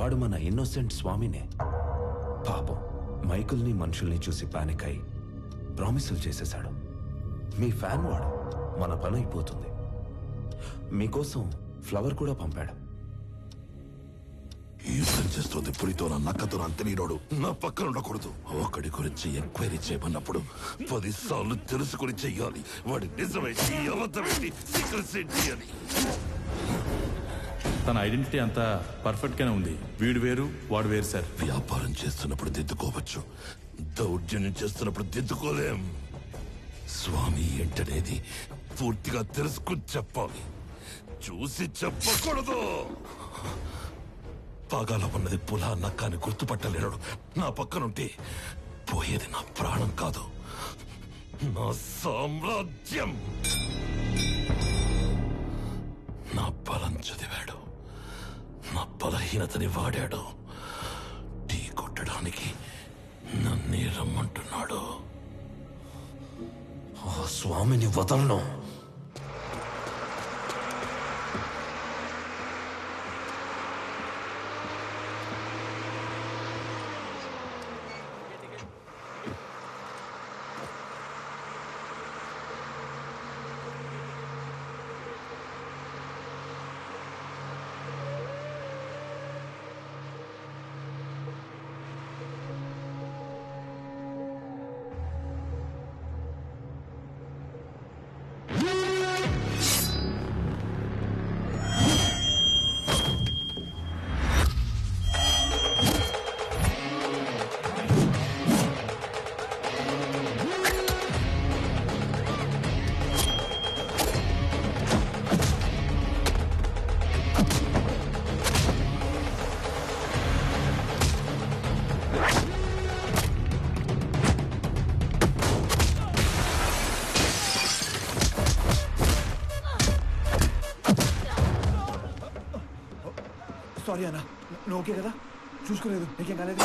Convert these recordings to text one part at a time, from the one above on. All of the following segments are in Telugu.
వాడు మన ఇన్నోసెంట్ స్వామినే. పాపం మైకుల్ని మనుషుల్ని చూసి పానిక్ అయి ప్రామిసులు చేసేశాడు. మీ ఫ్యాన్ వాడు మన పని అయిపోతుంది. మీకోసం ఫ్లవర్ కూడా పంపాడు. యుద్ధం చేస్తుంది పులితో నా నక్కతో నా తెలియనోడు నా పక్కన ఉండకూడదు. ఒకడి గురించి ఎంక్వైరీ చేయమన్నప్పుడు పదిసార్లు తెలుసుకుని చెయ్యాలి. వాడి నిజమేంటి అబద్ధమేంటి సీక్రెట్స్ ఏంటి అని. తన ఐడెంటిటీ అంతా పర్ఫెక్ట్ గానే ఉంది. వీడు వేరు వాడు వేరు సార్ వ్యాపారం చేస్తున్నప్పుడు దిద్దుకోవచ్చు. దౌర్జన్యం చేస్తున్నప్పుడు దిద్దుకోలేం. స్వామి ఏంటనేది పూర్తిగా తెలుసుకుని చెప్పాలి. చూసి చెప్పకూడదు. పాగాలో ఉన్నది పులా నక్కాని గుర్తుపట్టలేడు నా పక్కనుంటే పోయేది నా ప్రాణం కాదు. నా సామ్రాజ్యం. నా బలం చదివాడు. నా బలహీనతని వాడాడు. టీ కొట్టడానికి నన్నే రమ్మంటున్నాడు. ఆ స్వామిని వదలను. సారీ అన్న. నువ్వు ఓకే కదా? చూసుకోలేదు. నీకేం కాలేదు?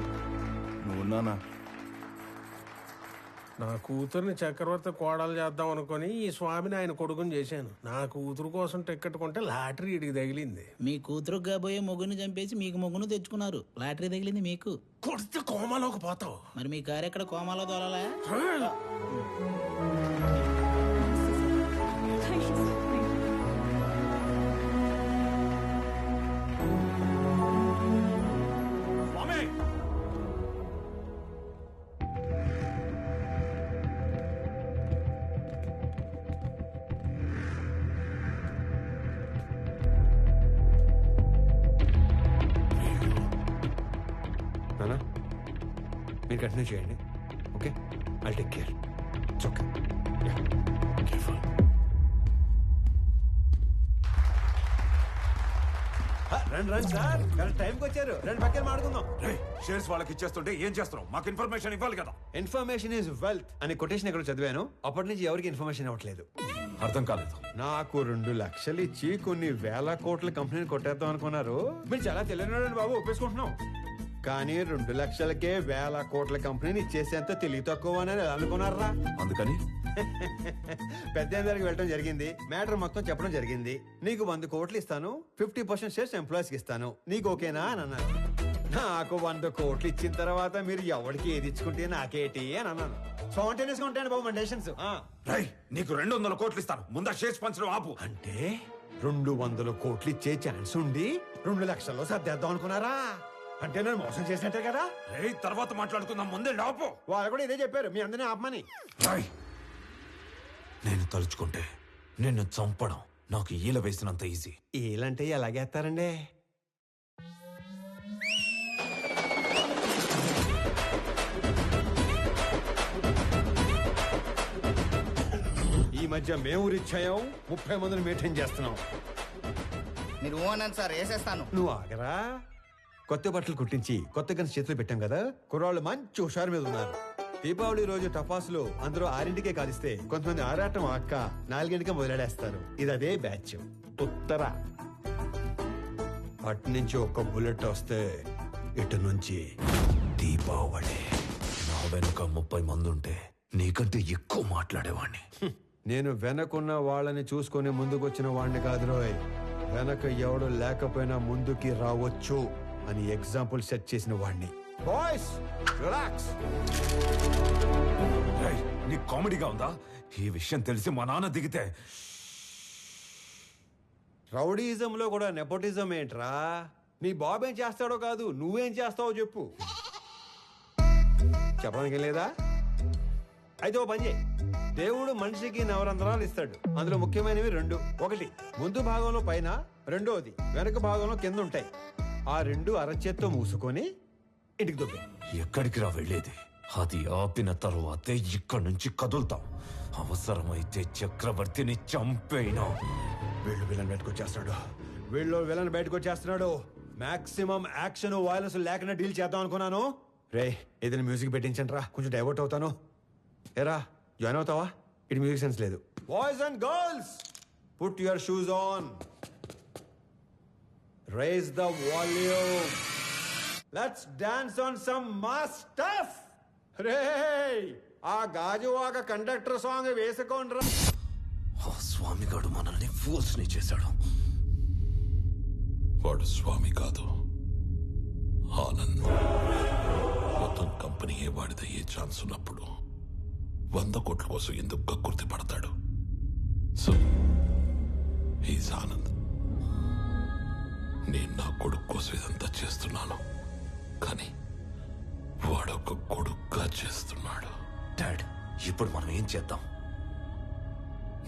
నువ్వున్నానా నా కూతుర్ని చక్రవర్తి కోడలు చేద్దాం అనుకొని ఈ స్వామిని ఆయన కొడుకుని చేశాను. నా కూతురు కోసం టికెట్ కొంటే లాటరీ ఇడికి తగిలింది. మీ కూతురు కాబోయే మొగ్గుని చంపేసి మీకు మొగ్గును తెచ్చుకున్నారు. లాటరీ తగిలింది మీకు. కొడితే కోమాలోకి పోతావు. మరి మీ కారు ఎక్కడ కోమాలో తోలాలా? నానా మీరు కంటిన్యూ చేయండి. Okay? I take care it's okay రండి రండి సార్. కరెక్ట్ టైంకి వచ్చారు. రెండు పక్కన మాడుకుందాం షేర్స్ వాళ్ళకి ఇచ్చేస్తుంటే ఏం మాకు ఇన్ఫర్మేషన్ ఇవ్వాలి కదా. ఇన్ఫర్మేషన్ వెల్త్ అనే కొటేషన్ ఎక్కడ చదివాను. అప్పటి నుంచి ఎవరికి ఇన్ఫర్మేషన్ ఇవ్వట్లేదు. అర్థం కాలేదు. నాకు రెండు లక్షలు ఇచ్చి కొన్ని వేల కోట్ల కంపెనీని కొట్టేద్దాం అనుకున్నారు. మీరు చాలా తెలియనాడండి బాబు ఒప్పేసుకుంటున్నాం. కానీ రెండు లక్షలకే వేల కోట్ల కంపెనీని ఇచ్చేసేంత తెలివి తక్కువ అని అనుకున్నారా? అందుకని? పెద్ద దగ్గరికి వెళ్ళడం జరిగింది. మ్యాటర్ మొత్తం చెప్పడం జరిగింది. నీకు వంద కోట్లు ఇస్తాను ఫిఫ్టీ పర్సెంట్ షేర్స్ ఎంప్లాయీస్కి ఇస్తాను. నీకు ఓకేనా? అని అన్నారు నాకు వంద కోట్లు ఇచ్చిన తర్వాత మీరు ఎవరికి ఏది ఇచ్చుకుంటే నాకేటి? అని అన్నాను. స్పాంటేనియస్గా ఉంటాయండి బాబు మన డెసిషన్స్ రై నీకు రెండు వందల కోట్లు ఇస్తాను. ముందా షేర్స్ పంచడం ఆపు. అంటే రెండు వందల కోట్లు ఇచ్చే ఛాన్స్ ఉండి రెండు లక్షల్లో సర్దేద్దాం అనుకున్నారా? అంటే నేను మోసం చేసినట్టే కదా? రే తర్వాత మాట్లాడుకుందాం ముందే ఆపు వాళ్ళు కూడా ఇదే చెప్పారు మీ అందరినీ ఆపమని. నేను తలుచుకుంటే నిన్ను చంపడం నాకు ఈల వేసినంత ఈజీ ఏలంటే ఎలాగేస్తారండి ఈ మధ్య మేము రిచ్ అయ్యాం ముప్పై మందిని మెయింటైన్ చేస్తున్నాం. మీరు అనండి సార్ వేసేస్తాను. నువ్వు ఆగరా? కొత్త బట్టలు కుట్టించి కొత్త గన్స్ చేతులు పెట్టాం కదా? కుర్రాళ్ళు మంచి హుషారు మీద ఉన్నారు. దీపావళి రోజు టపాసులు అందరూ ఆరింటికే కాలిస్తే కొంతమంది ఆరాటం అక్క నాలుగింటికే మొదలెడేస్తారు. ఇది అదే బ్యాచ్. ఉత్తర. అటు నుంచి ఒక బుల్లెట్ వస్తే ఇటు నుంచి దీపావళి. నా వెనుక ముప్పై మంది ఉంటే నీకంటే ఎక్కువ మాట్లాడేవాణ్ణి. నేను వెనకున్న వాళ్ళని చూసుకొని ముందుకొచ్చిన వాడిని కాదు రోయ్. వెనక ఎవడు లేకపోయినా ముందుకి రావచ్చు. అని ఎగ్జాంపుల్ సెట్ చేసిన వాడిని బాయ్స్ రిలాక్స్. నీకు కామెడీగా ఉందా? ఈ విషయం తెలిసి మా నాన్న దిగితే. రౌడీజంలో కూడా నెపోటిజం ఏంట్రా? నీ బాబు ఏం చేస్తాడో కాదు నువ్వేం చేస్తావో చెప్పు. చెప్పడానికి ఏం లేదా? అయితే ఓ పని చేయి. దేవుడు మనిషికి నవరంధ్రాలు ఇస్తాడు. అందులో ముఖ్యమైనవి రెండు. ఒకటి ముందు భాగంలో పైన రెండోది వెనక భాగంలో కింద ఉంటాయి. ఆ రెండు అరచేత్తో మూసుకొని ఇంటికి దొబ్బే. ఎక్కడికి రా వెళ్ళేది? అది ఆపిన తరువాతే ఇక్కడి నుంచి కదులుతాం. అవసరమైతే చక్రవర్తిని చంపేనా వీళ్ళు విలన్ బయటకు వచ్చేస్తున్నాడు. వీళ్ళు విలన్ బయటకు వచ్చేస్తున్నాడు. మాక్సిమం యాక్షన్ వైలెన్స్ లేకుండా డీల్ చేద్దాం అనుకున్నాను. రే ఏదైనా మ్యూజిక్ పెట్టించండి రా కొంచెం డైవర్ట్ అవుతాను. ఏరా జాయిన్ అవుతావా? ఇటు మ్యూజిక్ సెన్స్ లేదు. Boys and girls put your shoes on raise the volume let's dance on some mass stuff రే ఆ గాజువాక కండక్టర్ సాంగ్ వేసుకోండి రా ఆ స్వామిగాడు మనల్ని ఫూల్స్ని చేశాడు. వాడు స్వామి కాదు. ఆనంద్. మొత్తం కంపెనీ వాడిదయ్యే ఛాన్స్ ఉన్నప్పుడు వంద కోట్ల కోసం ఎందుకు కక్కుర్తి పడతాడు? So he's Anand. నేను నా కొడుకు కోసం ఇదంతా చేస్తున్నాను. కానీ వాడొక కొడుకుగా చేస్తున్నాడు. డాడ్ ఇప్పుడు మనం ఏం చేద్దాం?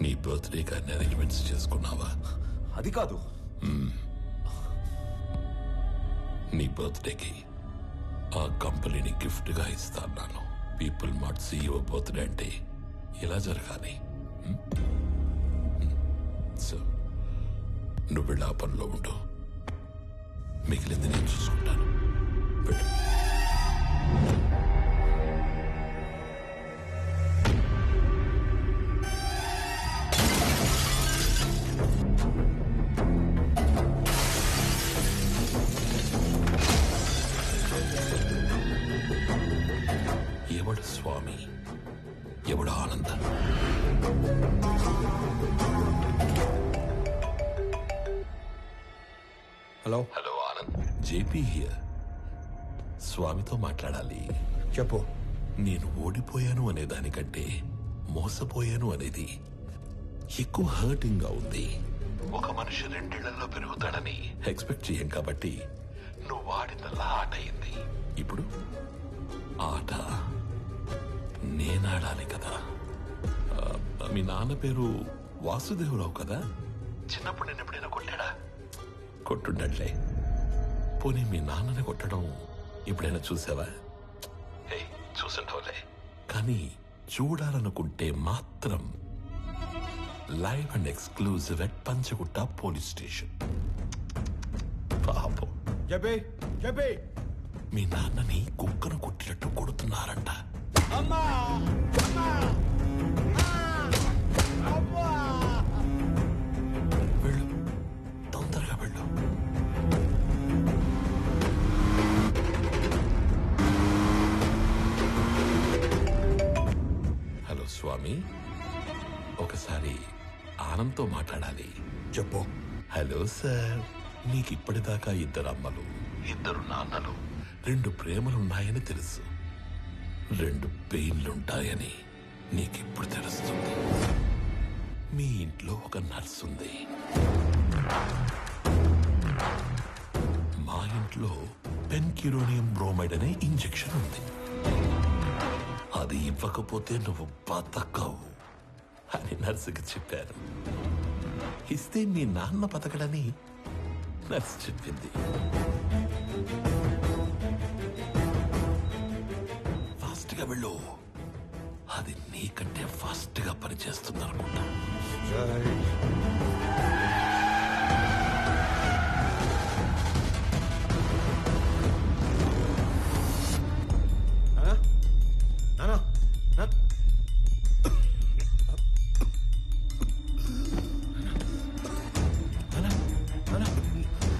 నీ బర్త్డే కానీ అరేంజ్మెంట్స్ చేసుకున్నావా? అది కాదు. నీ బర్త్డేకి ఆ కంపెనీని గిఫ్ట్గా ఇస్తాను పీపుల్ మార్ట్ సీఈఓ బర్త్డే అంటే ఇలా జరగాలి. సో నువ్వు వెళ్ళి ఆ పనిలో ఉండు. మిగిలింది నేను చూసుకుంటాను. ఎవడు స్వామి? ఎవడు Anandam? Hello. Hello. JP here. స్వామితో మాట్లాడాలి. చెప్పు. నేను ఓడిపోయాను అనే దానికంటే మోసపోయాను అనేది ఎక్కువ హర్టింగ్గా ఉంది. ఒక మనిషి రెండేళ్ళలో పెరుగుతాడని ఎక్స్పెక్ట్ చేయం కాబట్టి నువ్వు ఆడిందల్లా ఆట అయింది. ఇప్పుడు ఆట నేనాడాలి కదా. మీ నాన్న పేరు వాసుదేవరావు కదా? చిన్నప్పుడు నేను ఎప్పుడైనా కొట్టాడా? కొట్టుండట్లే. పోనీ మీ నాన్నని కొట్టడం ఎప్పుడైనా చూసావా? హే, చూసుండవులే కానీ చూడాలనుకుంటే మాత్రం live and exclusive at Panjagutta police station. పాపం. మీ నాన్నని కుక్కను కొట్టినట్టు కొడుతున్నారంట. వెళ్ళు స్వామి ఒకసారి ఆనంద్తో మాట్లాడాలి. చెప్పు. హలో సార్ నీకు ఇప్పటిదాకా ఇద్దరు అమ్మలు ఇద్దరు నాన్నలు రెండు ప్రేమలున్నాయని తెలుసు. రెండు పెయిన్లుంటాయని నీకిప్పుడు తెలుస్తుంది. మీ ఇంట్లో ఒక నర్స్ ఉంది. మా ఇంట్లో పెన్కిరోనియం బ్రోమైడ్ అనే ఇంజెక్షన్ ఉంది. అది ఇవ్వకపోతే నువ్వు బతకవు అని నర్సుకి చెప్పారు. ఇస్తే నీ నాన్న బతకడని నర్సు చెప్పింది. ఫాస్ట్గా వెళ్ళు. అది నీకంటే ఫాస్ట్గా పనిచేస్తుంది అనుకుంటా